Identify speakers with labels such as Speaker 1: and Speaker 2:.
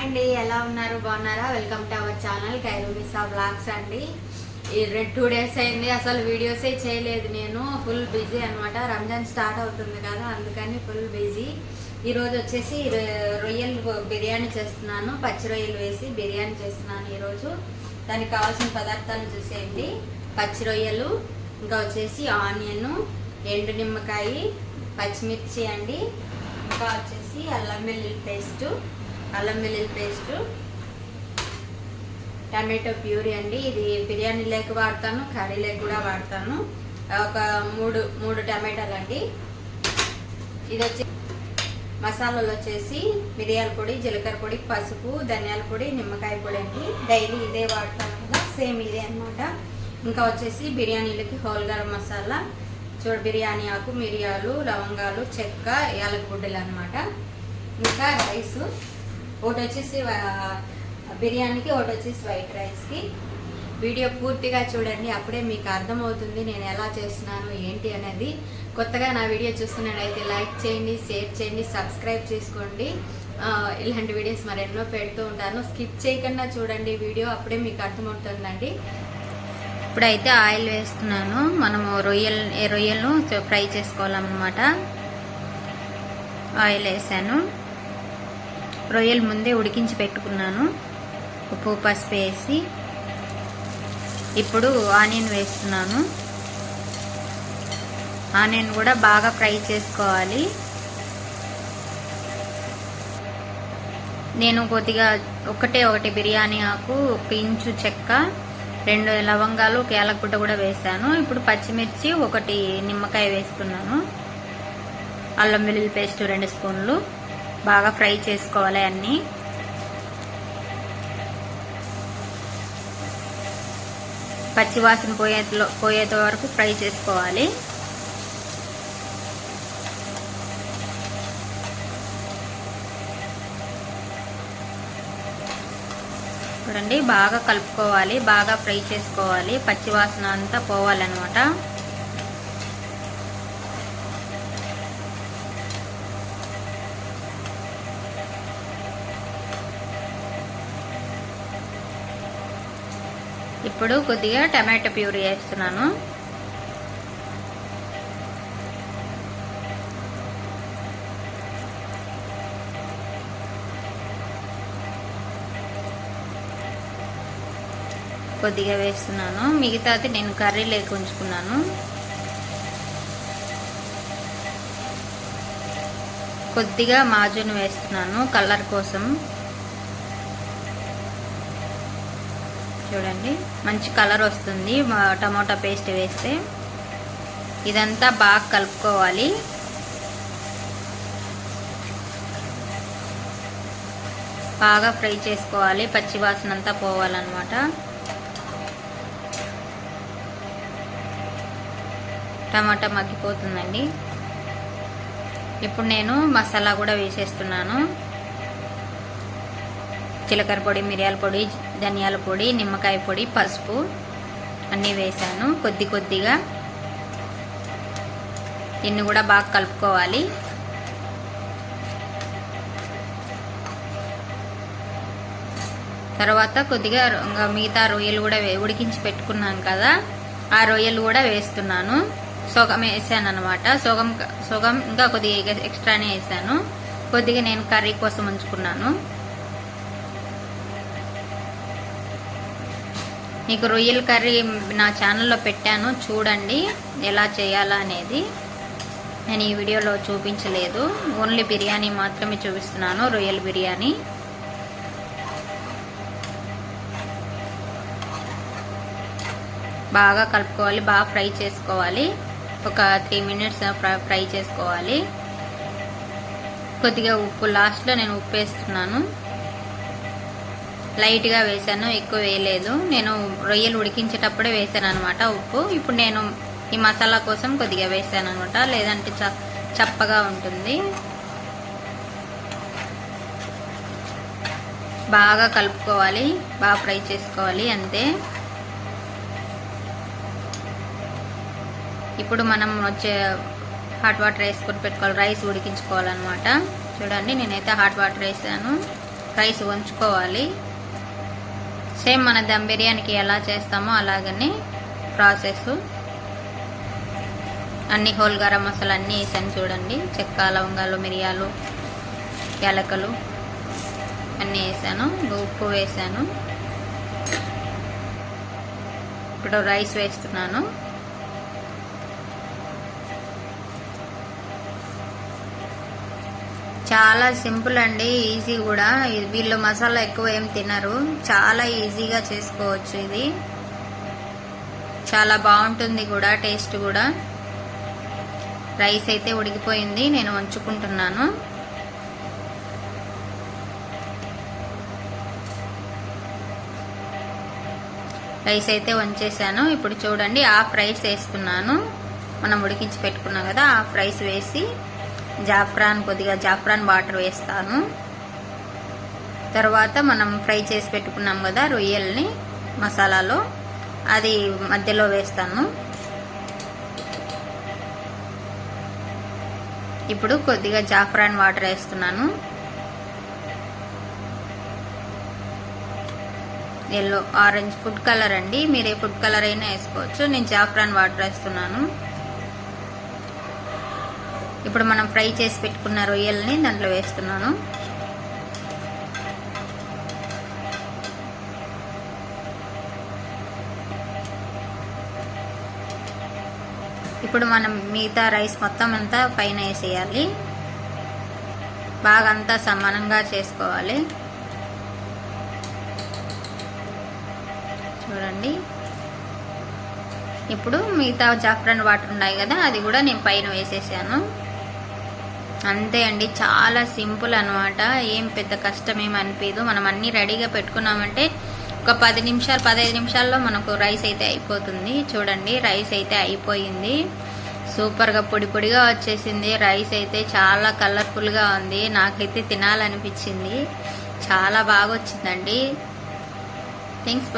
Speaker 1: అండి ఎలా ఉన్నారు? బాగున్నారా? వెల్కమ్ టు అవర్ ఛానల్ కైరుమిసా బ్లాగ్స్ అండి. ఈ రెండు టూ డేస్ అయింది అసలు వీడియోసే చేయలేదు నేను. ఫుల్ బిజీ అనమాట రంజాన్ స్టార్ట్ అవుతుంది కదా అందుకని ఫుల్ బిజీ ఈరోజు వచ్చేసి రొ- రొయ్యలు బిర్యానీ చేస్తున్నాను. పచ్చి రొయ్యలు వేసి బిర్యానీ చేస్తున్నాను ఈరోజు దానికి కావాల్సిన పదార్థాలు చూసేయండి. పచ్చి రొయ్యలు ఇంకా వచ్చేసి ఆనియన్ ఎండు నిమ్మకాయ పచ్చిమిర్చి అండి. ఇంకా వచ్చేసి అల్లం వెల్లుల్లి పేస్టు. అల్లం వెల్లుల్లి పేస్ట్ టమాటో ప్యూరీ అండి. ఇది బిర్యానీ లేక వాడతాను కర్రీ లేక కూడా వాడతాను. ఒక మూడు మూడు టమాటాలు అండి. ఇది వచ్చి మసాలాలు వచ్చేసి మిరియాల పొడి జీలకర్ర పొడి పసుపు ధనియాల పొడి నిమ్మకాయ పొడి అండి. డైలీ ఇదే వాడతాను కదా సేమ్ ఇదే అన్నమాట. ఇంకా వచ్చేసి బిర్యానీలకి హోల్ గరం మసాలా చూడ బిర్యానీ ఆకు మిరియాలు లవంగాలు చెక్క యాలకుడ్డలు అనమాట ఇంకా రైసు. ఒకటి వచ్చేసి బిర్యానీకి ఒకటి వచ్చేసి వైట్ రైస్కి. వీడియో పూర్తిగా చూడండి అప్పుడే మీకు అర్థమవుతుంది నేను ఎలా చేస్తున్నాను ఏంటి అనేది. కొత్తగా నా వీడియో చూస్తున్నట్టయితే లైక్ చేయండి షేర్ చేయండి సబ్స్క్రైబ్ చేసుకోండి. ఇలాంటి వీడియోస్ మరెన్నో పెడుతూ ఉంటాను. స్కిప్ చేయకుండా చూడండి వీడియో అప్పుడే మీకు అర్థమవుతుందండి. ఇప్పుడైతే ఆయిల్ వేస్తున్నాను. మనము రొయ్యలు రొయ్యలను ఫ్రై చేసుకోవాలన్నమాట. ఆయిల్ వేసాను. రొయ్యలు ముందే ఉడికించి పెట్టుకున్నాను. ఉప్పు పసుపు వేసి ఇప్పుడు ఆనియన్ వేస్తున్నాను. ఆనియన్ కూడా బాగా ఫ్రై చేసుకోవాలి. నేను కొద్దిగా ఒకటే ఒకటి బిర్యానీ ఆకు పించు చెక్క రెండు లవంగాలు ఒక యాలకుడ్డ కూడా వేసాను. ఇప్పుడు పచ్చిమిర్చి ఒకటి నిమ్మకాయ వేసుకున్నాను. అల్లం వెల్లుల్లి పేస్ట్ రెండు స్పూన్లు. బాగా ఫ్రై చేసుకోవాలి అన్నీ. పచ్చివాసన పోయే పోయేంత వరకు ఫ్రై చేసుకోవాలి. చూడండి బాగా కలుపుకోవాలి బాగా ఫ్రై చేసుకోవాలి. పచ్చివాసన అంతా పోవాలన్నమాట. ఇప్పుడు కొద్దిగా టమాటో ప్యూరీ వేస్తున్నాను. కొద్దిగా వేస్తున్నాను. మిగతాది నేను కర్రీ లేక ఉంచుకున్నాను. కొద్దిగా మాజును వేస్తున్నాను కలర్ కోసం. చూడండి. మంచి కలర్ వస్తుంది. టమాటా టమోటా పేస్ట్ వేస్తే ఇదంతా బాగా కలుపుకోవాలి. బాగా ఫ్రై చేసుకోవాలి. పచ్చి వాసన అంతా పోవాలన్నమాట. టమాటా మగ్గిపోతుందండి. ఇప్పుడు నేను మసాలా కూడా వేసేస్తున్నాను. జీలకర్ర పొడి మిరియాల పొడి ధనియాల పొడి నిమ్మకాయ పొడి పసుపు అన్నీ వేసాను కొద్ది కొద్దిగా దీన్ని కూడా బాగా కలుపుకోవాలి. తర్వాత కొద్దిగా ఇంకా మిగతా రొయ్యలు కూడా ఉడికించి పెట్టుకున్నాను కదా ఆ రొయ్యలు కూడా వేస్తున్నాను. సోగం వేసాను అనమాట సగం సగం ఇంకా కొద్దిగా ఎక్స్ట్రానే వేసాను. కొద్దిగా నేను కర్రీ కోసం ఉంచుకున్నాను. మీకు రొయ్యల కర్రీ నా ఛానల్లో పెట్టాను చూడండి ఎలా చేయాలనేది నేను ఈ వీడియోలో చూపించలేదు. ఓన్లీ బిర్యానీ మాత్రమే చూపిస్తున్నాను రొయ్యల బిర్యానీ. బాగా కలుపుకోవాలి బాగా ఫ్రై చేసుకోవాలి. ఒక త్రీ మినిట్స్ ఫ్రై చేసుకోవాలి. కొద్దిగా ఉప్పు లాస్ట్లో నేను ఉప్పు వేస్తున్నాను. లైట్గా వేసాను ఎక్కువ వేయలేదు. నేను రొయ్యలు ఉడికించేటప్పుడే వేసాను అనమాట ఉప్పు. ఇప్పుడు నేను ఈ మసాలా కోసం కొద్దిగా వేసాను అనమాట లేదంటే చ చప్పగా ఉంటుంది. బాగా కలుపుకోవాలి. బాగా ఫ్రై చేసుకోవాలి అంతే. ఇప్పుడు మనం వచ్చే హాట్ వాటర్ వేసుకొని పెట్టుకోవాలి. రైస్ ఉడికించుకోవాలన్నమాట. చూడండి నేనైతే హాట్ వాటర్ వేసాను. రైస్ వంచుకోవాలి. సేమ్ మన దమ్ బిర్యానీకి ఎలా చేస్తామో అలాగనే ప్రాసెస్. అన్ని హోల్ గరం మసాలా అన్నీ వేసాను చూడండి. చెక్క లవంగాలు మిరియాలు యాలకలు అన్నీ వేసాను. ఉప్పు వేసాను. ఇప్పుడు రైస్ వేస్తున్నాను. చాలా సింపుల్ అండి ఈజీ కూడా. వీళ్ళు మసాలా ఎక్కువ ఏం తినరు. చాలా ఈజీగా చేసుకోవచ్చు ఇది. చాలా బాగుంటుంది కూడా టేస్ట్ కూడా. రైస్ అయితే ఉడికిపోయింది నేను వంచుకుంటున్నాను. రైస్ అయితే వంచేసాను. ఇప్పుడు చూడండి హాఫ్ రైస్ వేస్తున్నాను. మనం ఉడికించి పెట్టుకున్నాం కదా హాఫ్ రైస్ వేసి జాఫ్రాన్ కొద్దిగా జాఫ్రాన్ వాటర్ వేస్తాను. తర్వాత మనం ఫ్రై చేసి పెట్టుకున్నాం కదా రొయ్యల్ని మసాలాలో అది మధ్యలో వేస్తాను. ఇప్పుడు కొద్దిగా జాఫ్రాన్ వాటర్ వేస్తున్నాను. ఎల్లో ఆరెంజ్ ఫుడ్ కలర్ అండి. మీరు ఏ ఫుడ్ కలర్ అయినా వేసుకోవచ్చు. నేను జాఫ్రాన్ వాటర్ వేస్తున్నాను. ఇప్పుడు మనం ఫ్రై చేసి పెట్టుకున్న రొయ్యల్ని దాంట్లో వేస్తున్నాను. ఇప్పుడు మనం మిగతా రైస్ మొత్తం అంతా పైన వేసేయాలి. బాగా అంతా సమానంగా చేసుకోవాలి. చూడండి. ఇప్పుడు మిగతా జాఫ్రాన్ వాటర్ ఉన్నాయి కదా అది కూడా నేను పైన వేసేసాను. అంతే అండి చాలా సింపుల్ అనమాట ఏం పెద్ద కష్టం ఏం అనిపించదు మనం అన్నీ రెడీగా పెట్టుకున్నామంటే ఒక పది నిమిషాలు పదహైదు నిమిషాల్లో మనకు రైస్ అయితే అయిపోతుంది. చూడండి రైస్ అయితే అయిపోయింది. సూపర్గా పొడి పొడిగా వచ్చేసింది. రైస్ అయితే చాలా కలర్ఫుల్గా ఉంది. నాకైతే తినాలనిపించింది. చాలా బాగా వచ్చిందండి థ్యాంక్స్